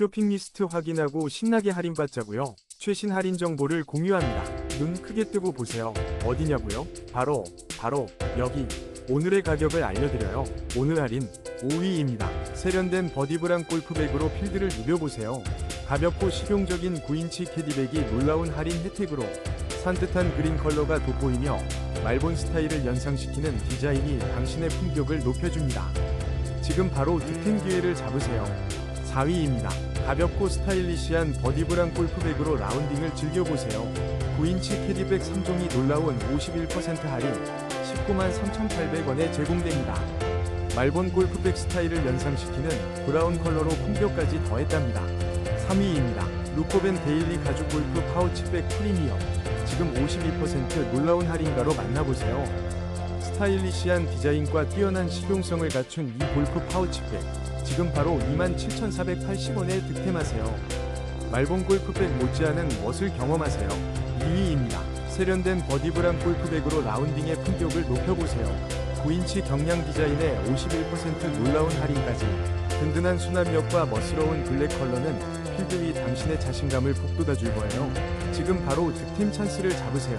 쇼핑 리스트 확인하고 신나게 할인받자고요. 최신 할인 정보를 공유합니다. 눈 크게 뜨고 보세요. 어디냐고요? 바로 바로 여기. 오늘의 가격을 알려드려요. 오늘 할인 5위입니다. 세련된 버디브랑 골프백으로 필드를 누벼보세요. 가볍고 실용적인 9인치 캐디백이 놀라운 할인 혜택으로 산뜻한 그린 컬러가 돋보이며 말본 스타일을 연상시키는 디자인이 당신의 품격을 높여줍니다. 지금 바로 득템 기회를 잡으세요. 4위입니다. 가볍고 스타일리시한 버디브랑 골프백으로 라운딩을 즐겨보세요. 9인치 캐디백 3종이 놀라운 51% 할인 19만 3,800원에 제공됩니다. 말본 골프백 스타일을 연상시키는 브라운 컬러로 품격까지 더했답니다. 3위입니다. 루코벤 데일리 가죽 골프 파우치백 프리미엄 지금 52% 놀라운 할인가로 만나보세요. 스타일리시한 디자인과 뛰어난 실용성을 갖춘 이 골프 파우치백 지금 바로 27,480원에 득템하세요. 말본 골프백 못지않은 멋을 경험하세요. 2위입니다. 세련된 버디브랑 골프백으로 라운딩의 품격을 높여보세요. 9인치 경량 디자인에 51% 놀라운 할인까지 든든한 수납력과 멋스러운 블랙 컬러는 필드 위 당신의 자신감을 북돋아 줄 거예요. 지금 바로 득템 찬스를 잡으세요.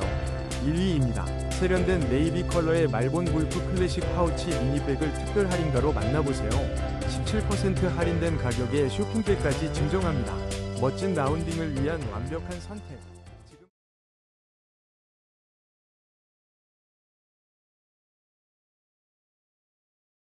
1위입니다. 세련된 네이비 컬러의 말본 골프 클래식 파우치 미니백을 특별 할인가로 만나보세요. 17% 할인된 가격에 쇼핑백까지 증정합니다. 멋진 라운딩을 위한 완벽한 선택.